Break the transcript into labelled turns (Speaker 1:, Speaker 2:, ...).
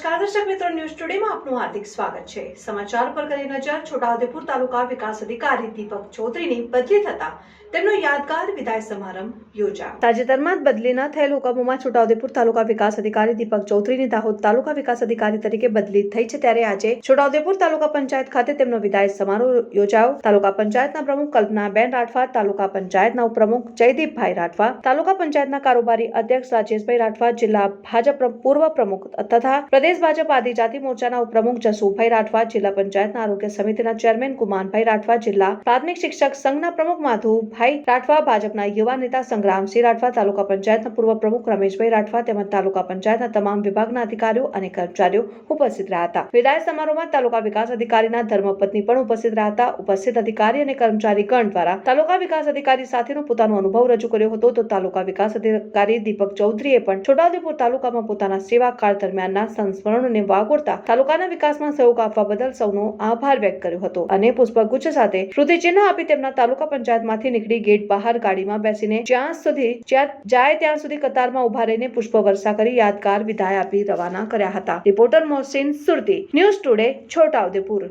Speaker 1: નમસ્કાર, દર્શક મિત્રો ન્યૂઝ ટુડેમાં આપનું હાર્દિક સ્વાગત છે. સમાચાર પર કરી નજર, છોટાઉદેપુર તાલુકા વિકાસ અધિકારી દીપક ચૌધરીની બદલી થતા તેમનો યાદગાર વિદાય સમારંભ યોજાયો. તાજેતરમાં જ બદલી ન થયેલ હુકમોમાં છોટાઉદેપુર તાલુકા વિકાસ અધિકારી દીપક ચૌધરીની દાહોદ તાલુકા વિકાસ અધિકારી તરીકે બદલી થઈ છે. ત્યારે આજે છોટાઉદેપુર તાલુકા પંચાયત ખાતે તેમનો વિદાય સમારોહ યોજાયો. તાલુકા પંચાયતના પ્રમુખ કલ્પનાબેન રાઠવા, તાલુકા પંચાયતના ઉપપ્રમુખ જયદીપભાઈ રાઠવા, તાલુકા પંચાયતના કારોબારી અધ્યક્ષ રાજેશભાઈ રાઠવા, જિલ્લા ભાજપ પૂર્વ પ્રમુખ તથા પ્રદેશ ભાજપ, આદિજાતિ મોરચાના ઉપપ્રમુખ જસુભાઈ રાઠવા જિલ્લા પંચાયતના આરોગ્ય સમિતિના ચેરમેન કુમાનભાઈ રાઠવા જિલ્લા પ્રાથમિક શિક્ષક સંઘના પ્રમુખ માધુભાઈ રાઠવા, ભાજપના યુવા નેતા સંગ્રામસિંહ રાઠવા, તાલુકા પંચાયતના પૂર્વ પ્રમુખ રમેશભાઈ રાઠવા તેમજ તાલુકા પંચાયતના તમામ વિભાગના અધિકારીઓ અને કર્મચારીઓ ઉપસ્થિત રહ્યા હતા. વિદાય સમારોહમાં તાલુકા વિકાસ અધિકારીના ધર્મપત્ની પણ ઉપસ્થિત રહ્યા હતા. ઉપસ્થિત અધિકારી અને કર્મચારી ગણ દ્વારા તાલુકા વિકાસ અધિકારી સાથેનો પોતાનો અનુભવ રજૂ કર્યો હતો તો તાલુકા વિકાસ અધિકારી દીપક ચૌધરીએ પણ છોટાઉદેપુર તાલુકામાં પોતાના સેવા કાળ દરમિયાનના સંસ્મરણોને વાગોળતા તાલુકાના વિકાસમાં સહયોગ આપવા બદલ સૌનો આભાર વ્યક્ત કર્યો હતો. અને પુષ્પગુચ્છ સાથે સ્મૃતિચિહ્ન આપી તેમના તાલુકા પંચાયતમાંથી નીકળી ગેટ બહાર ગાડીમાં બેસીને જ્યાં સુધી જ્યાં જાય ત્યાં સુધી કતારમાં ઊભા રહીને પુષ્પ વર્ષા કરી યાદગાર વિદાય આપી રવાના કર્યા હતા. Reporter Mohsin Surti, news today Chhotaudepur